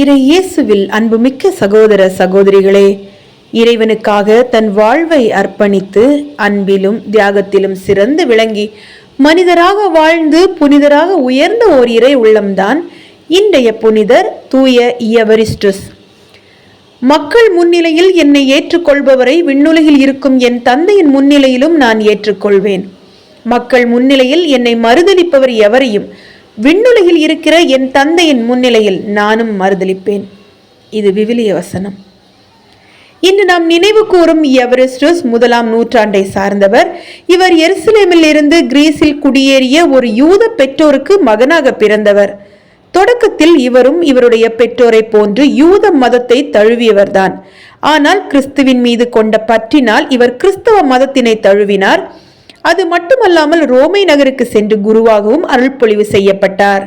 இறை இயேசுவில் அன்புமிக்க சகோதர சகோதரிகளே இறைவனுக்காக தன் வாழ்வை அர்ப்பணித்து அன்பிலும் தியாகத்திலும் சிறந்து விளங்கி மனிதராக வாழ்ந்து புனிதராக உயர்ந்த ஓர் இறை உள்ளம்தான் இன்றைய புனிதர் தூய இயவரிஸ்டுஸ். மக்கள் முன்னிலையில் என்னை ஏற்றுக்கொள்பவரை விண்ணுலகில் இருக்கும் என் தந்தையின் முன்னிலையிலும் நான் ஏற்றுக்கொள்வேன். மக்கள் முன்னிலையில் என்னை மறுதலிப்பவர் எவரையும் விண்ணுலகில் இருக்கிற என் தந்தையின் முன்னிலையில் நானும் மறுதளிப்பேன். இது விவிலிய வசனம். இன்று நாம் நினைவு கூறும் எவரெஸ்டஸ் முதலாம் நூற்றாண்டை சார்ந்தவர் இவர் எருசலேமில் இருந்து கிரீஸில் குடியேறிய ஒரு யூத பெற்றோருக்கு மகனாக பிறந்தவர். தொடக்கத்தில் இவரும் இவருடைய பெற்றோரை போன்று யூத மதத்தை தழுவியவர்தான். ஆனால் கிறிஸ்துவின் மீது கொண்ட பற்றினால் இவர் கிறிஸ்தவ மதத்தினை தழுவினார். அது மட்டுமல்லாமல் ரோமை நகருக்கு சென்று குருவாகவும் அருள்பொழிவு செய்யப்பட்டார்.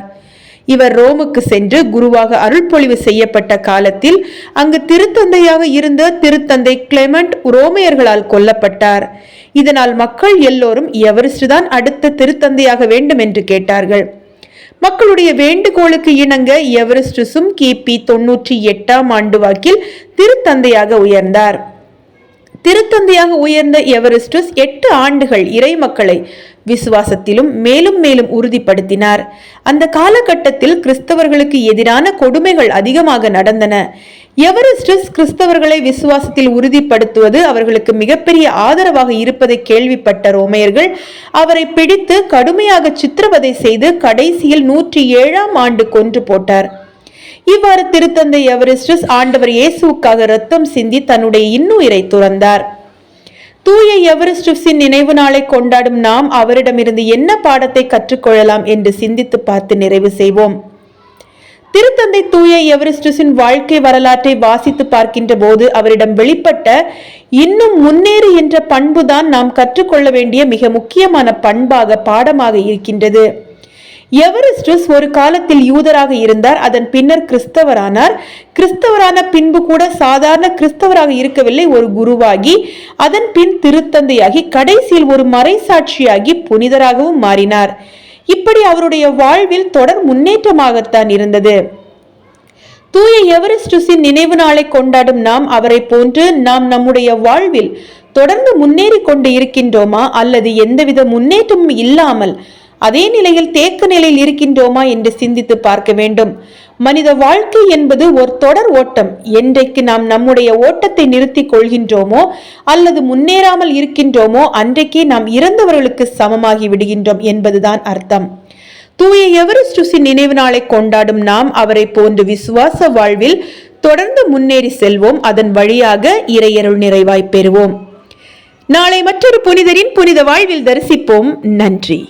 இவர் ரோமுக்கு சென்று குருவாக அருள்பொழிவு செய்யப்பட்ட காலத்தில் அங்கு திருத்தந்தையாக இருந்த திருத்தந்தை கிளெமண்ட் ரோமையர்களால் கொல்லப்பட்டார். இதனால் மக்கள் எல்லோரும் எவரிஸ்டுதான் அடுத்த திருத்தந்தையாக வேண்டும் என்று கேட்டார்கள். மக்களுடைய வேண்டுகோளுக்கு இணங்க எவரிஸ்டுஸும் கிபி தொன்னூற்றி எட்டாம் ஆண்டு வாக்கில் திருத்தந்தையாக உயர்ந்தார். திருத்தந்தையாக உயர்ந்த எவரிஸ்டஸ் எட்டு ஆண்டுகள் இறை மக்களை விசுவாசத்திலும் மேலும் மேலும் உறுதிப்படுத்தினார். அந்த காலகட்டத்தில் கிறிஸ்தவர்களுக்கு எதிரான கொடுமைகள் அதிகமாக நடந்தன. எவரிஸ்டஸ் கிறிஸ்தவர்களை விசுவாசத்தில் உறுதிப்படுத்துவது அவர்களுக்கு மிகப்பெரிய ஆதரவாக இருப்பதை கேள்விப்பட்ட ரோமையர்கள் அவரை பிடித்து கடுமையாக சித்திரவதை செய்து கடைசியில் நூற்றி ஏழாம் ஆண்டு கொன்று போட்டார். இவ்வாறு திருத்தந்தை எவரிஸ்டஸ் ஆண்டவர் இயேசுக்காக ரத்தம் சிந்தி தன்னுடைய இன்னுயிரை துறந்தார். தூய எவரிஸ்டஸின் நினைவு நாளை கொண்டாடும் நாம் அவரிடமிருந்து என்ன பாடத்தை கற்றுக்கொள்ளலாம் என்று சிந்தித்து பார்த்து நிறைவு செய்வோம். திருத்தந்தை தூய எவரிஸ்டஸின் வாழ்க்கை வரலாற்றை வாசித்து பார்க்கின்ற போது அவரிடம் வெளிப்பட்ட இன்னும் முன்னேறு என்ற பண்புதான் நாம் கற்றுக்கொள்ள வேண்டிய மிக முக்கியமான பண்பாக பாடமாக இருக்கின்றது. எவரிஸ்டஸ் ஒரு காலத்தில் யூதராக இருந்தார் அதன் பின்னர் கிறிஸ்தவரானார். கிறிஸ்தவரான பின்பு கூட சாதாரண கிறிஸ்தவராக இருக்கவில்லை ஒரு குருவாகி அதன் பின் திருத்தந்தையாகி கடைசியில் ஒரு மறைசாட்சியாகி புனிதராகவும் மாறினார். இப்படி அவருடைய வாழ்வில் தொடர் முன்னேற்றமாகத்தான் இருந்தது. தூய எவரிஸ்டுஸின் நினைவு நாளை கொண்டாடும் நாம் அவரை போன்று நாம் நம்முடைய வாழ்வில் தொடர்ந்து முன்னேறி கொண்டு இருக்கின்றோமா? அல்லது எந்தவித முன்னேற்றமும் இல்லாமல் அதே நிலையில் தேக்க நிலையில் இருக்கின்றோமா என்று சிந்தித்து பார்க்க வேண்டும். மனித வாழ்க்கை என்பது ஒரு தொடர் ஓட்டம். என்றைக்கு நாம் நம்முடைய ஓட்டத்தை நிறுத்தி கொள்கின்றோமோ அல்லது முன்னேறாமல் இருக்கின்றோமோ அன்றைக்கே நாம் இறந்தவர்களுக்கு சமமாகி விடுகின்றோம் என்பதுதான் அர்த்தம். தூய எவரஸ்டுசின் நினைவு நாளை கொண்டாடும் நாம் அவரை போன்று விசுவாச வாழ்வில் தொடர்ந்து முன்னேறி செல்வோம். அதன் வழியாக இறையருள் நிறைவாய் பெறுவோம். நாளை மற்றொரு புனிதரின் புனித வாழ்வில் தரிசிப்போம். நன்றி.